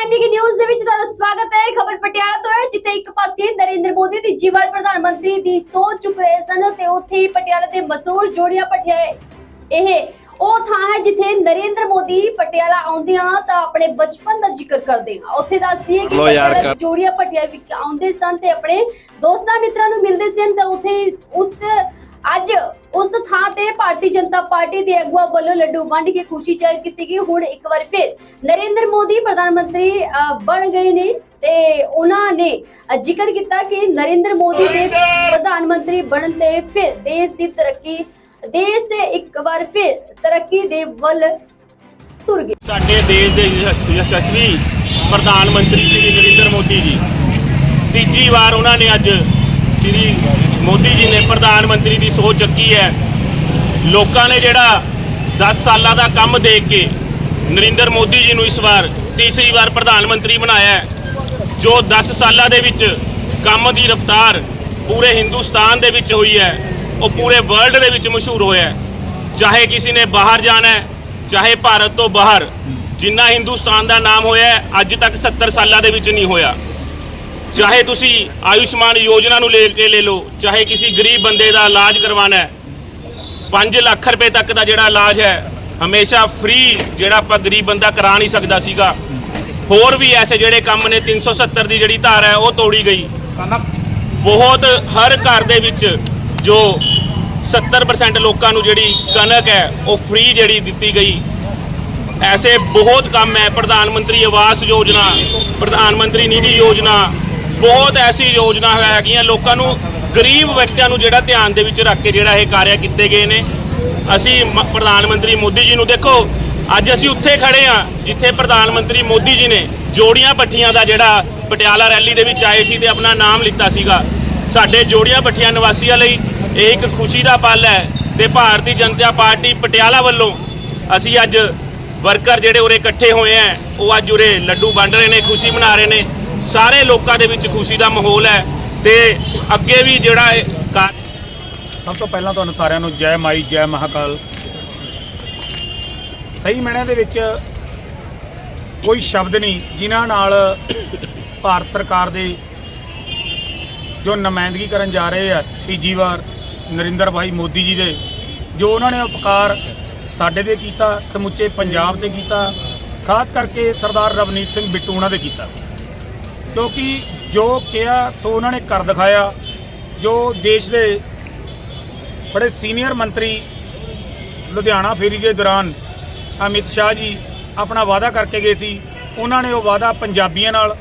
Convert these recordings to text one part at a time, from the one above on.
Prime news ਦੇ ਵਿੱਚ ਤੁਹਾਡਾ ਸਵਾਗਤ ਹੈ। ਖਬਰ ਪਟਿਆਲਾ ਤੋਂ ਹੈ ਜਿੱਥੇ ਇੱਕ ਪਾਸੇ ਨਰਿੰਦਰ ਮੋਦੀ ਦੀ ਜੀਵਨ ਪ੍ਰਧਾਨ ਮੰਤਰੀ ਦੀ ਸੋਚ ਚੁੱਕ ਰਹੇ ਸਨ ਤੇ ਉੱਥੇ ਹੀ ਪਟਿਆਲਾ ਦੇ ਮਸ਼ਹੂਰ ਜੋੜੀਆਂ ਪਟਿਆਲੇ ਇਹ ਉਹ ਥਾਂ ਹੈ ਜਿੱਥੇ ਨਰਿੰਦਰ ਮੋਦੀ ਪਟਿਆਲਾ ਆਉਂਦੇ ਆ ਤਾਂ ਆਪਣੇ ਬਚਪਨ ਦਾ ਜ਼ਿਕਰ ਕਰਦੇ ਆ ਉੱਥੇ ਦੱਸਦੀ ਹੈ ਕਿ ਜੋੜੀਆਂ ਪਟਿਆਲੇ ਵਿੱਚ ਆਉਂਦੇ ਸਨ ਤੇ ਆਪਣੇ ਦੋਸਤਾਂ ਮਿੱਤਰਾਂ ਨੂੰ ਮਿਲਦੇ ਸਨ ਤਾਂ ਉੱਥੇ ਉਸ ਅੱਜ ਉਸ ਥਾਂ ਤੇ ਭਾਰਤੀ ਜਨਤਾ ਪਾਰਟੀ ਦੇ ਅਗਵਾ ਵੱਲੋਂ ਲੱਡੂ ਵੰਡ ਕੇ ਖੁਸ਼ੀ ਜ਼ਾਹਿਰ ਕੀਤੀ ਗਈ। ਹੁਣ ਇੱਕ ਵਾਰ ਫਿਰ ਨਰਿੰਦਰ ਮੋਦੀ ਪ੍ਰਧਾਨ ਮੰਤਰੀ ਬਣ ਗਏ ਨੇ ਤੇ ਉਹਨਾਂ ਨੇ ਜ਼ਿਕਰ ਕੀਤਾ ਕਿ ਨਰਿੰਦਰ ਮੋਦੀ ਦੇ ਪ੍ਰਧਾਨ ਮੰਤਰੀ ਬਣਨ ਤੇ ਫਿਰ ਦੇਸ਼ ਦੀ ਤਰੱਕੀ, ਦੇਸ਼ ਇੱਕ ਵਾਰ ਫਿਰ ਤਰੱਕੀ ਦੇ ਵੱਲ ਤੁਰ ਗਏ। ਸਾਡੇ ਦੇਸ਼ ਦੇ ਯਸ਼ਸਵੀ ਪ੍ਰਧਾਨ ਮੰਤਰੀ ਸ਼੍ਰੀ ਨਰਿੰਦਰ ਮੋਦੀ ਜੀ, ਤੀਜੀ ਵਾਰ ਉਹਨਾਂ ਨੇ ਅੱਜ ਸ਼੍ਰੀ ਮੋਦੀ ਜੀ ਨੇ ਪ੍ਰਧਾਨ ਮੰਤਰੀ ਦੀ ਸੋਚ ਚੱਕੀ ਹੈ। ਲੋਕਾਂ ਨੇ ਜਿਹੜਾ 10 ਸਾਲਾਂ ਦਾ ਕੰਮ ਦੇਖ ਕੇ ਨਰਿੰਦਰ ਮੋਦੀ ਜੀ ਨੂੰ ਇਸ ਵਾਰ ਤੀਸਰੀ ਵਾਰ ਪ੍ਰਧਾਨ ਮੰਤਰੀ ਬਣਾਇਆ ਜੋ 10 ਸਾਲਾਂ ਦੇ ਵਿੱਚ ਕੰਮ ਦੀ ਰਫ਼ਤਾਰ ਪੂਰੇ ਹਿੰਦੁਸਤਾਨ ਦੇ ਵਿੱਚ ਹੋਈ ਹੈ, ਉਹ ਪੂਰੇ ਵਰਲਡ ਦੇ ਵਿੱਚ ਮਸ਼ਹੂਰ ਹੋਇਆ ਚਾਹੇ ਕਿਸੇ ਨੇ ਬਾਹਰ ਜਾਣਾ ਹੈ, ਚਾਹੇ ਭਾਰਤ ਤੋਂ ਬਾਹਰ, ਜਿੰਨਾ ਹਿੰਦੁਸਤਾਨ ਦਾ ਨਾਮ ਹੋਇਆ ਅੱਜ ਤੱਕ 70 ਸਾਲਾਂ ਦੇ ਵਿੱਚ ਨਹੀਂ ਹੋਇਆ। ਚਾਹੇ ਤੁਸੀਂ ਆਯੁਸ਼ਮਾਨ ਯੋਜਨਾ ਨੂੰ ਲੈ ਕੇ ਲੈ ਲਓ, ਚਾਹੇ ਕਿਸੇ ਗਰੀਬ ਬੰਦੇ ਦਾ ਇਲਾਜ ਕਰਵਾਉਣਾ ਹੈ 5 ਲੱਖ ਰੁਪਏ ਤੱਕ ਦਾ ਜਿਹੜਾ ਇਲਾਜ ਹੈ, ਹਮੇਸ਼ਾ ਫ੍ਰੀ ਜਿਹੜਾ ਆਪਾਂ ਗਰੀਬ ਬੰਦਾ ਕਰਾ ਨਹੀਂ ਸਕਦਾ ਸੀਗਾ। ਹੋਰ ਵੀ ਐਸੇ ਜਿਹੜੇ ਕੰਮ ਨੇ 370 ਦੀ ਜਿਹੜੀ ਧਾਰ ਹੈ, ਉਹ ਤੋੜੀ ਗਈ। ਬਹੁਤ ਹਰ ਘਰ ਦੇ ਵਿੱਚ ਜੋ 70% ਲੋਕਾਂ ਨੂੰ ਜਿਹੜੀ ਕਣਕ ਹੈ, ਉਹ ਫ੍ਰੀ ਜਿਹੜੀ ਦਿੱਤੀ ਗਈ। ਐਸੇ ਬਹੁਤ ਕੰਮ ਹੈ, ਪ੍ਰਧਾਨ ਮੰਤਰੀ ਆਵਾਸ ਯੋਜਨਾ, ਪ੍ਰਧਾਨ ਮੰਤਰੀ ਨਿਧੀ ਯੋਜਨਾ ਬਹੁਤ ਐਸੀ ਯੋਜਨਾ ਹੈਗੀਆਂ, ਲੋਕਾਂ ਨੂੰ, ਗਰੀਬ ਵਿਅਕਤੀਆਂ ਨੂੰ ਜਿਹੜਾ ਧਿਆਨ ਦੇ ਵਿੱਚ ਰੱਖ ਕੇ ਜਿਹੜਾ ਇਹ ਕਾਰਿਆ ਕੀਤੇ ਗਏ ਨੇ। ਅਸੀਂ ਮ- ਪ੍ਰਧਾਨ ਮੰਤਰੀ ਮੋਦੀ ਜੀ ਨੂੰ ਦੇਖੋ, ਅੱਜ ਅਸੀਂ ਉੱਥੇ ਖੜੇ ਆ ਜਿੱਥੇ ਪ੍ਰਧਾਨ ਮੰਤਰੀ ਮੋਦੀ ਜੀ ਨੇ ਜੋੜੀਆਂ ਪੱਠੀਆਂ ਦਾ ਜਿਹੜਾ ਪਟਿਆਲਾ ਰੈਲੀ ਦੇ ਵਿੱਚ ਆਏ ਸੀ ਤੇ ਆਪਣਾ ਨਾਮ ਲਿੱਤਾ ਸੀਗਾ। ਸਾਡੇ ਜੋੜੀਆਂ ਪੱਠੀਆਂ ਨਿਵਾਸੀਆਂ ਲਈ ਇਹ ਇੱਕ ਖੁਸ਼ੀ ਦਾ ਪਲ ਹੈ ਤੇ ਭਾਰਤੀ ਜਨਤਾ ਪਾਰਟੀ ਪਟਿਆਲਾ ਵੱਲੋਂ ਅਸੀਂ ਅੱਜ ਵਰਕਰ ਜਿਹੜੇ ਉਰੇ ਇਕੱਠੇ ਹੋਏ ਆ ਉਹ ਅੱਜ ਉਰੇ ਲੱਡੂ ਵੰਡ ਰਹੇ ਨੇ, ਖੁਸ਼ੀ ਮਨਾ ਰਹੇ ਨੇ। ਸਾਰੇ ਲੋਕਾਂ ਦੇ ਵਿੱਚ ਖੁਸ਼ੀ ਦਾ ਮਾਹੌਲ ਹੈ ਤੇ ਅੱਗੇ ਵੀ ਜਿਹੜਾ ਇਹ ਕਾ- ਸਭ ਤੋਂ ਪਹਿਲਾਂ ਤੁਹਾਨੂੰ ਸਾਰਿਆਂ ਨੂੰ ਜੈ ਮਾਈ, ਜੈ ਮਹਾਕਾਲ। ਸਹੀ ਮੈਣਿਆਂ ਦੇ ਵਿੱਚ ਕੋਈ ਸ਼ਬਦ ਨਹੀਂ, ਜਿਨ੍ਹਾਂ ਨਾਲ ਭਾਰਤ ਸਰਕਾਰ ਦੇ ਜੋ ਨੁਮਾਇੰਦਗੀ ਕਰਨ ਜਾ ਰਹੇ ਆ, ਤੀਜੀ ਵਾਰ ਨਰਿੰਦਰ ਭਾਈ ਮੋਦੀ ਜੀ ਦੇ, ਜੋ ਉਹਨਾਂ ਨੇ ਉਪਕਾਰ ਸਾਡੇ ਤੇ ਕੀਤਾ, ਸਮੁੱਚੇ ਪੰਜਾਬ ਤੇ ਕੀਤਾ, ਖਾਸ ਕਰਕੇ ਸਰਦਾਰ ਰਵਨੀਤ ਸਿੰਘ ਬਿੱਟੂ ਉਹਨਾਂ ਦੇ ਕੀਤਾ। ਕਿਉਂਕਿ ਜੋ ਕਿਹਾ, ਸੋ ਉਹਨਾਂ ਨੇ ਕਰ ਦਿਖਾਇਆ, ਜੋ ਦੇਸ਼ ਦੇ ਬੜੇ ਸੀਨੀਅਰ ਮੰਤਰੀ ਲੁਧਿਆਣਾ ਫੇਰੀ ਦੇ ਦੌਰਾਨ ਅਮਿਤ ਸ਼ਾਹ ਜੀ ਆਪਣਾ ਵਾਅਦਾ ਕਰਕੇ ਗਏ ਸੀ, ਉਹਨਾਂ ਨੇ ਉਹ ਵਾਅਦਾ ਪੰਜਾਬੀਆਂ ਨਾਲ,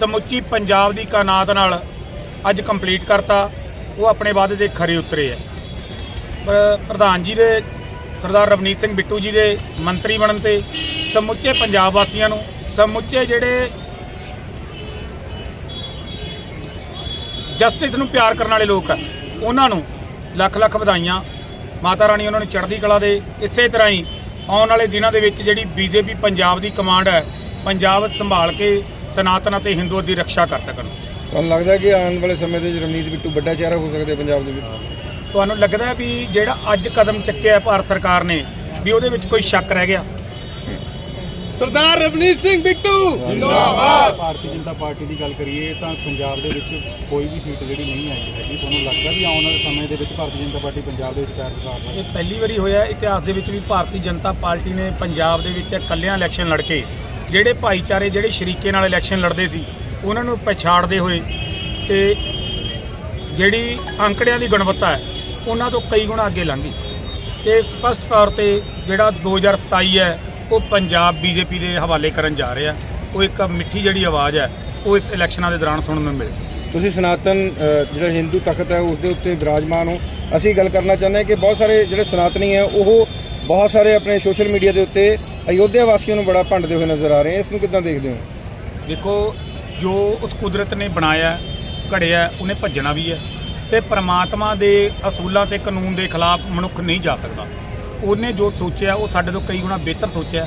ਸਮੁੱਚੀ ਪੰਜਾਬ ਦੀ ਕਾਇਨਾਤ ਨਾਲ ਅੱਜ ਕੰਪਲੀਟ ਕਰਤਾ, ਉਹ ਆਪਣੇ ਵਾਅਦੇ ਦੇ ਖਰੇ ਉਤਰੇ ਆ। ਪ੍ਰਧਾਨ ਜੀ ਦੇ, ਸਰਦਾਰ ਰਵਨੀਤ ਸਿੰਘ ਬਿੱਟੂ ਜੀ ਦੇ ਮੰਤਰੀ ਬਣਨ ਤੇ ਸਮੁੱਚੇ ਪੰਜਾਬ ਵਾਸੀਆਂ ਨੂੰ, ਸਮੁੱਚੇ ਜਿਹੜੇ ਜਸਟਿਸ ਨੂੰ ਪਿਆਰ ਕਰਨ ਵਾਲੇ ਲੋਕ ਆ। ਉਹਨਾਂ ਨੂੰ ਲੱਖ ਲੱਖ ਵਧਾਈਆਂ। ਮਾਤਾ ਰਾਣੀ ਉਹਨਾਂ ਨੂੰ ਚੜ੍ਹਦੀ ਕਲਾ ਦੇ। ਇਸੇ ਤਰ੍ਹਾਂ ਹੀ ਆਉਣ ਵਾਲੇ ਦਿਨਾਂ ਦੇ ਵਿੱਚ ਜਿਹੜੀ ਬੀਜੇਪੀ ਪੰਜਾਬ ਦੀ ਕਮਾਂਡ ਹੈ ਪੰਜਾਬ ਸੰਭਾਲ ਕੇ ਸਨਾਤਨ ਅਤੇ ਹਿੰਦੂ ਦੀ ਰੱਖਿਆ ਕਰ ਸਕਣ। ਤੁਹਾਨੂੰ ਲੱਗਦਾ ਕਿ ਆਉਣ ਵਾਲੇ ਸਮੇਂ ਦੇ ਵਿੱਚ ਰਵਨੀਤ ਬਿੱਟੂ ਵੱਡਾ ਚਿਹਰਾ ਹੋ ਸਕਦਾ ਪੰਜਾਬ ਦੇ ਵਿੱਚ? ਤੁਹਾਨੂੰ ਲੱਗਦਾ ਵੀ ਜਿਹੜਾ ਅੱਜ ਕਦਮ ਚੱਕਿਆ ਭਾਰਤ ਸਰਕਾਰ ਨੇ ਵੀ ਉਹਦੇ ਵਿੱਚ ਕੋਈ ਸ਼ੱਕ ਰਹਿ ਗਿਆ? ਸਰਦਾਰ ਰਵਨੀਤ ਸਿੰਘ ਬਿੱਟੂ। ਭਾਰਤੀ ਜਨਤਾ ਪਾਰਟੀ ਦੀ ਗੱਲ ਕਰੀਏ ਤਾਂ ਪੰਜਾਬ ਦੇ ਵਿੱਚ ਕੋਈ ਵੀ ਸੀਟ ਜਿਹੜੀ ਨਹੀਂ ਆਈ ਹੈਗੀ। ਤੁਹਾਨੂੰ ਲੱਗਦਾ ਵੀ ਆਉਣ ਵਾਲੇ ਸਮੇਂ ਦੇ ਵਿੱਚ ਭਾਰਤੀ ਜਨਤਾ ਪਾਰਟੀ ਪੰਜਾਬ ਦੇ ਵਿੱਚ ਪੈਰ ਪਸਾਰ ਇਹ ਪਹਿਲੀ ਵਾਰੀ ਹੋਇਆ ਇਤਿਹਾਸ ਦੇ ਵਿੱਚ ਵੀ ਭਾਰਤੀ ਜਨਤਾ ਪਾਰਟੀ ਨੇ ਪੰਜਾਬ ਦੇ ਵਿੱਚ ਇਕੱਲਿਆਂ ਇਲੈਕਸ਼ਨ ਲੜ ਕੇ ਜਿਹੜੇ ਭਾਈਚਾਰੇ ਜਿਹੜੇ ਸ਼ਰੀਕੇ ਨਾਲ ਇਲੈਕਸ਼ਨ ਲੜਦੇ ਸੀ ਉਹਨਾਂ ਨੂੰ ਪਛਾੜਦੇ ਹੋਏ ਤੇ ਜਿਹੜੀ ਅੰਕੜਿਆਂ ਦੀ ਗੁਣਵੱਤਾ ਹੈ ਉਹਨਾਂ ਤੋਂ ਕਈ ਗੁਣਾ ਅੱਗੇ ਲੰਘੀ। ਤੇ ਸਪਸ਼ਟ ਤੌਰ ਤੇ ਜਿਹੜਾ 2027 ਹੈ ਉਹ ਪੰਜਾਬ ਬੀਜੇਪੀ ਦੇ ਹਵਾਲੇ ਕਰਨ ਜਾ ਰਿਹਾ। ਉਹ ਇੱਕ ਮਿੱਠੀ ਜਿਹੜੀ ਆਵਾਜ਼ ਹੈ ਉਹ ਇਸ ਇਲੈਕਸ਼ਨਾਂ ਦੇ ਦੌਰਾਨ ਸੁਣਨ ਨੂੰ ਮਿਲੀ। ਤੁਸੀਂ ਸਨਾਤਨ ਅ, ਜਿਹੜਾ ਹਿੰਦੂ ਤਖਤ ਹੈ ਉਸ ਦੇ ਉੱਤੇ ਵਿਰਾਜਮਾਨ ਹੋ। ਅਸੀਂ ਗੱਲ ਕਰਨਾ ਚਾਹੁੰਦੇ ਹਾਂ ਕਿ ਬਹੁਤ ਸਾਰੇ ਜਿਹੜੇ ਸਨਾਤਨੀ ਹੈ ਉਹ ਬਹੁਤ ਸਾਰੇ ਆਪਣੇ ਸੋਸ਼ਲ ਮੀਡੀਆ ਦੇ ਉੱਤੇ ਅਯੋਧਿਆ ਵਾਸੀਆਂ ਨੂੰ ਬੜਾ ਭੰਡਦੇ ਹੋਏ ਨਜ਼ਰ ਆ ਰਹੇ ਹੈ। ਇਸ ਨੂੰ ਕਿੱਦਾਂ ਦੇਖਦੇ ਹੋ? ਦੇਖੋ ਜੋ ਉਸ ਕੁਦਰਤ ਨੇ ਬਣਾਇਆ ਘੜਿਆ ਉਹਨੇ ਭੱਜਣਾ ਵੀ ਹੈ ਤੇ ਪ੍ਰਮਾਤਮਾ ਦੇ ਅਸੂਲਾਂ ਤੇ ਕਾਨੂੰਨ ਦੇ ਖਿਲਾਫ ਮਨੁੱਖ ਨਹੀਂ ਜਾ ਸਕਦਾ। ਉਹਨੇ ਜੋ ਸੋਚਿਆ, ਉਹ ਸਾਡੇ ਤੋਂ ਕਈ ਗੁਣਾ ਬਿਹਤਰ ਸੋਚਿਆ।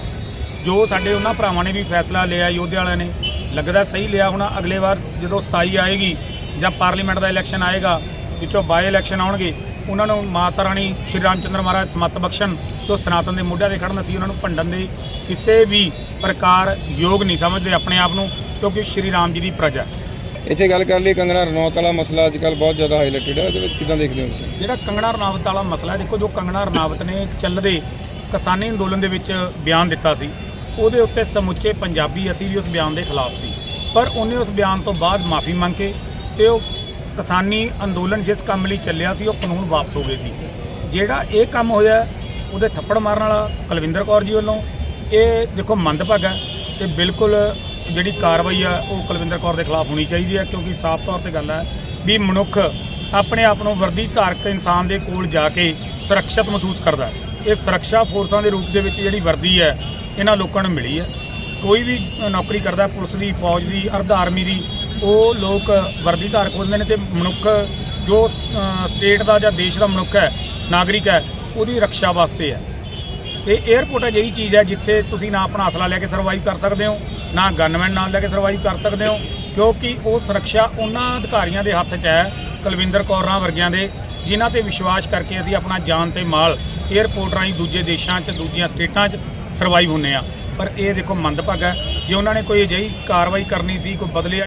ਜੋ ਸਾਡੇ ਉਹਨਾਂ ਭਰਾਵਾਂ ਨੇ ਵੀ ਫੈਸਲਾ ਲਿਆ ਯੋਧੇ ਵਾਲਿਆਂ ਨੇ। ਲੱਗਦਾ ਸਹੀ ਲਿਆ, ਹੁਣ ਅਗਲੇ ਵਾਰ ਜਦੋਂ 27 ਆਏਗੀ ਜਾਂ ਪਾਰਲੀਮੈਂਟ ਦਾ ਇਲੈਕਸ਼ਨ ਆਏਗਾ, ਵਿੱਚੋਂ ਬਾਈ ਇਲੈਕਸ਼ਨ ਆਉਣਗੇ, ਉਹਨਾਂ ਨੂੰ ਮਾਤਾ ਰਾਣੀ ਸ਼੍ਰੀ ਰਾਮਚੰਦਰ ਮਹਾਰਾਜ ਸਮਤ ਬਖਸ਼ਣ ਤੋਂ ਸਨਾਤਨ ਦੇ ਮੋਢਿਆਂ ਤੇ ਖੜਨ ਅਸੀਂ ਉਹਨਾਂ ਨੂੰ ਭੰਡਣ ਦੇ ਕਿਸੇ ਵੀ ਪ੍ਰਕਾਰ ਯੋਗ ਨਹੀਂ ਸਮਝਦੇ ਆਪਣੇ ਆਪ ਨੂੰ, ਕਿਉਂਕਿ ਸ਼੍ਰੀ ਰਾਮ ਜੀ ਦੀ ਪ੍ਰਜਾ। ਇੱਥੇ ਗੱਲ ਕਰ ਲਈ ਕੰਗਣਾ ਰਣੌਤ ਵਾਲਾ ਮਸਲਾ ਅੱਜ ਕੱਲ੍ਹ ਬਹੁਤ ਜ਼ਿਆਦਾ ਹਾਈਲਾਈਟਡ ਹੈ ਉਹਦੇ ਵਿੱਚ ਕਿਦਾਂ ਦੇਖਦੇ ਹੋ ਤੁਸੀਂ? ਜਿਹੜਾ ਕੰਗਣਾ ਰਣਾਵਤ ਵਾਲਾ ਮਸਲਾ ਹੈ ਦੇਖੋ ਜੋ ਕੰਗਣਾ ਰਣਾਵਤ ਨੇ ਚੱਲਦੇ ਕਿਸਾਨੀ ਅੰਦੋਲਨ ਦੇ ਵਿੱਚ ਬਿਆਨ ਦਿੱਤਾ ਸੀ, ਉਹਦੇ ਉੱਤੇ ਸਮੁੱਚੇ ਪੰਜਾਬੀ ਅਸੀਂ ਵੀ ਉਸ ਬਿਆਨ ਦੇ ਖਿਲਾਫ ਸੀ। ਪਰ ਉਹਨੇ ਉਸ ਬਿਆਨ ਤੋਂ ਬਾਅਦ ਮਾਫੀ ਮੰਗ ਕੇ ਤੇ ਉਹ ਕਿਸਾਨੀ ਅੰਦੋਲਨ ਜਿਸ ਕੰਮ ਲਈ ਚੱਲਿਆ ਸੀ, ਉਹ ਕਾਨੂੰਨ ਵਾਪਸ ਹੋ ਗਏ ਸੀ। ਜਿਹੜਾ ਇਹ ਕੰਮ ਹੋਇਆ, ਉਹਦੇ ਥੱਪੜ ਮਾਰਨ ਵਾਲਾ ਕੁਲਵਿੰਦਰ ਕੌਰ ਜੀ ਵੱਲੋਂ, ਇਹ ਦੇਖੋ ਮੰਦਭਾਗਾ ਤੇ ਬਿਲਕੁਲ ਜਿਹੜੀ ਕਾਰਵਾਈ ਆ, ਉਹ ਕੁਲਵਿੰਦਰ ਕੌਰ ਦੇ ਖਿਲਾਫ ਹੋਣੀ ਚਾਹੀਦੀ ਹੈ ਕਿਉਂਕਿ ਸਾਫ਼ ਤੌਰ ਤੇ ਗੱਲ ਹੈ ਵੀ ਮਨੁੱਖ ਆਪਣੇ ਆਪ ਨੂੰ ਵਰਦੀ ਧਾਰਕ ਇਨਸਾਨ ਦੇ ਕੋਲ ਜਾ ਕੇ ਸੁਰੱਖਿਅਤ ਮਹਿਸੂਸ ਕਰਦਾ ਹੈ। ਇਹ ਸੁਰੱਖਿਆ ਫੋਰਸਾਂ ਦੇ ਰੂਪ ਦੇ ਵਿੱਚ ਜਿਹੜੀ ਵਰਦੀ ਹੈ, ਇਹਨਾਂ ਲੋਕਾਂ ਨੂੰ ਮਿਲੀ ਹੈ। ਕੋਈ ਵੀ ਨੌਕਰੀ ਕਰਦਾ, ਪੁਲਿਸ ਦੀ, ਫੌਜ ਦੀ, ਅਰਧ ਆਰਮੀ ਦੀ, ਉਹ ਲੋਕ ਵਰਦੀ ਧਾਰਕ ਹੁੰਦੇ ਨੇ ਤੇ ਮਨੁੱਖ ਜੋ ਸਟੇਟ ਦਾ ਜਾਂ ਦੇਸ਼ ਦਾ ਮਨੁੱਖ ਹੈ, ਨਾਗਰਿਕ ਹੈ, ਉਹਦੀ ਰੱਖਿਆ ਵਾਸਤੇ ਹੈ। ਤੇ 에ਅਰਪੋਰਟ ਅਜਿਹੀ ਚੀਜ਼ ਹੈ ਜਿੱਥੇ ਤੁਸੀਂ ਨਾ ਆਪਣਾ ਅਸਲਾ ਲੈ ਕੇ ਸਰਵਾਈਵ ਕਰ ਸਕਦੇ ਹੋ, ਨਾ ਗਨਮੈਨ ਨਾਲ ਲੈ ਕੇ ਸਰਵਾਈਵ ਕਰ ਸਕਦੇ ਹੋ, ਕਿਉਂਕਿ ਉਹ ਸੁਰੱਖਿਆ ਉਹਨਾਂ ਅਧਿਕਾਰੀਆਂ ਦੇ ਹੱਥ 'ਚ ਹੈ, ਕੁਲਵਿੰਦਰ ਕੌਰਾਂ ਵਰਗਿਆਂ ਦੇ, ਜਿਨ੍ਹਾਂ ਤੇ ਵਿਸ਼ਵਾਸ ਕਰਕੇ ਅਸੀਂ ਆਪਣਾ ਜਾਨ ਤੇ ਮਾਲ 에ਅਰਪੋਰਟ ਰਾਹੀਂ ਦੂਜੇ ਦੇਸ਼ਾਂ 'ਚ, ਦੂਜੀਆਂ ਸਟੇਟਾਂ 'ਚ ਸਰਵਾਈਵ ਹੁੰਨੇ ਆ ਪਰ ਇਹ ਦੇਖੋ ਮੰਦਭਾਗਾ ਜੇ ਉਹਨਾਂ ਨੇ ਕੋਈ ਅਜਿਹੀ ਕਾਰਵਾਈ ਕਰਨੀ ਸੀ, ਕੋਈ ਬਦਲੇ